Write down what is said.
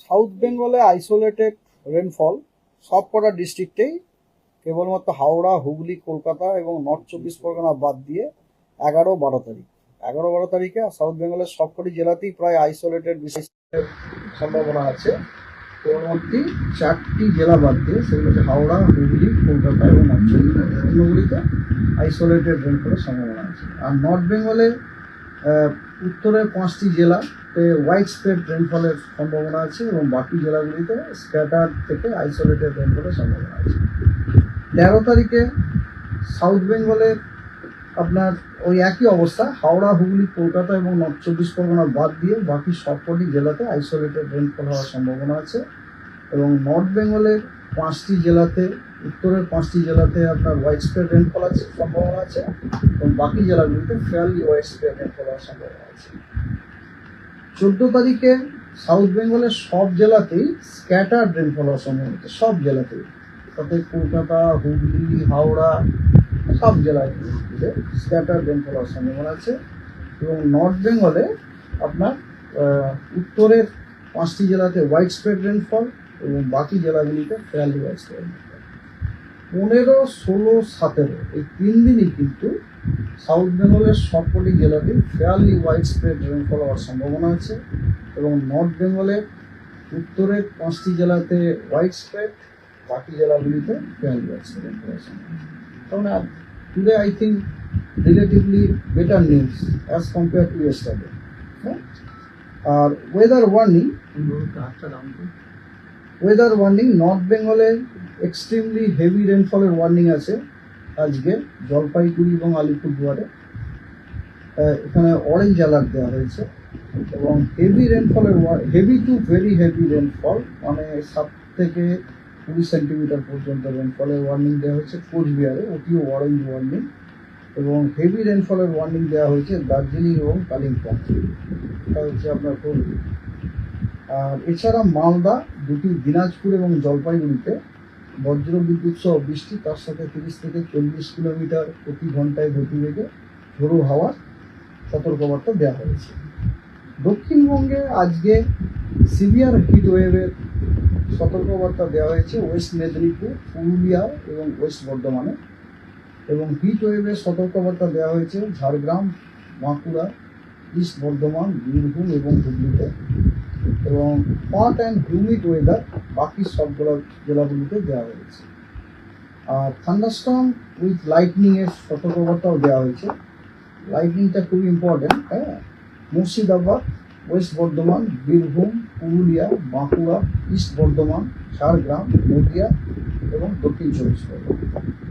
South বেঙ্গলে isolated rainfall সব কটা ডিস্ট্রিক্টেই, কেবলমাত্র হাওড়া, হুগলি, কলকাতা এবং নর্থ চব্বিশ পরগনা বাদ দিয়ে এগারো বারো তারিখ। এগারো বারো তারিখে সাউথ বেঙ্গলের সবকটি জেলাতেই প্রায় আইসোলেটেড বিশেষ সম্ভাবনা আছে। পরবর্তী চারটি জেলা বাদ দিয়ে সেগুলো হচ্ছে হাওড়া, হুগলি, কলকাতা এবং নর্থ চব্বিশ অন্যগুলিতে আইসোলেটেড রেনফলের সম্ভাবনা আছে। আর নর্থ বেঙ্গলে উত্তরের পাঁচটি হোয়াইট স্প্রেড রেনফলের সম্ভাবনা আছে এবং বাকি জেলাগুলিতে স্ক্যাটার থেকে আইসোলেটেড রেনফলের সম্ভাবনা আছে। তেরো তারিখে সাউথ বেঙ্গলের আপনার ওই একই অবস্থা, হাওড়া, হুগলি, কলকাতা এবং নর্থ চব্বিশ পরগনা বাদ দিয়ে বাকি সবকটি জেলাতে আইসোলেটেড রেনফল হওয়ার সম্ভাবনা আছে এবং নর্থ বেঙ্গলের পাঁচটি জেলাতে, উত্তরের পাঁচটি জেলাতে আপনার হোয়াইট স্প্রেড রেনফল আছে সম্ভাবনা আছে এবং বাকি জেলাগুলিতে ফেয়ারলি হোয়াইট স্প্রেড রেনফল হওয়ার সম্ভাবনা আছে। চোদ্দ তারিখে সাউথ বেঙ্গলের সব জেলাতেই স্ক্যাটার রেনফল হওয়ার সম্ভাবনা সব জেলাতেই। তাতে কলকাতা, হুগলি, হাওড়া, সব জেলায় স্ক্যাটার রেনফল হওয়ার সম্ভাবনা আছে। এবং নর্থ বেঙ্গলে আপনার উত্তরের পাঁচটি জেলাতে হোয়াইট স্প্রেড রেনফল এবং বাকি জেলাগুলিতে ফেয়ারলি হোয়াইট স্প্রেড পনেরো ষোলো সতেরো। এই তিন দিনই কিন্তু সাউথ বেঙ্গলের সবকটি জেলাতেই ফেয়ারলি ওয়াইড স্প্রেড রেনফল হওয়ার সম্ভাবনা আছে এবং নর্থ বেঙ্গলের উত্তরের পাঁচটি জেলাতে হোয়াইট স্প্রেড বাকি জেলাগুলিতে ফেয়ারলি হোয়াইট স্প্রেড রেনফল হওয়ার সম্ভাবনা তাহলে today I think relatively better news as compare to yesterday হ্যাঁ? আর weather warning weather warning north বেঙ্গলে এক্সট্রিমলি হেভি রেনফলের ওয়ার্নিং আছে আজকে জলপাইগুড়ি এবং আলিপুরদুয়ারে। এখানে অরেঞ্জ অ্যালার্ট দেওয়া হয়েছে এবং heavy রেনফলের heavy to very heavy rainfall মানে সাত থেকে কুড়ি সেন্টিমিটার পর্যন্ত রেনফলের ওয়ার্নিং দেওয়া হয়েছে কোচবিহারে ওটিও অরেঞ্জ ওয়ার্নিং এবং হেভি রেনফলের ওয়ার্নিং দেওয়া হয়েছে দার্জিলিং এবং কালিম্পং। এটা হচ্ছে আপনার হুগলি আর এছাড়া মালদা দুটি দিনাজপুর এবং জলপাইগুড়িতে বজ্র বিদ্যুৎ সহ বৃষ্টি, তার সাথে তিরিশ থেকে চল্লিশ কিলোমিটার প্রতি ঘন্টায় গতিবেগে ঝোড়ো হাওয়ার সতর্কবার্তা দেওয়া হয়েছে। দক্ষিণবঙ্গে আজকে সিভিয়ার হিট ওয়েভের সতর্কবার্তা দেওয়া হয়েছে ওয়েস্ট মেদিনীপুর, পুরুলিয়া এবং ওয়েস্ট বর্ধমানে। এবং হিট ওয়েভের সতর্কবার্তা দেওয়া হয়েছে ঝাড়গ্রাম, বাঁকুড়া, ইস্ট বর্ধমান, বীরভূম এবং হুগলিতে। এবং হট অ্যান্ড হিউমিড ওয়েদার বাকি সবগুলো জেলাগুলিতে দেওয়া হয়েছে। আর থান্ডারস্টর্ম উইথ লাইটনিংয়ের এর সতর্কবার্তাও দেওয়া হয়েছে। লাইটনিংটা খুবই ইম্পর্টেন্ট হ্যাঁ? মুর্শিদাবাদ, ওয়েস্ট বর্ধমান, বীরভূম, পুরুলিয়া, বাঁকুড়া, ইস্ট বর্ধমান, ঝাড়গ্রাম, নদিয়া এবং দক্ষিণ চব্বিশ পরগনা।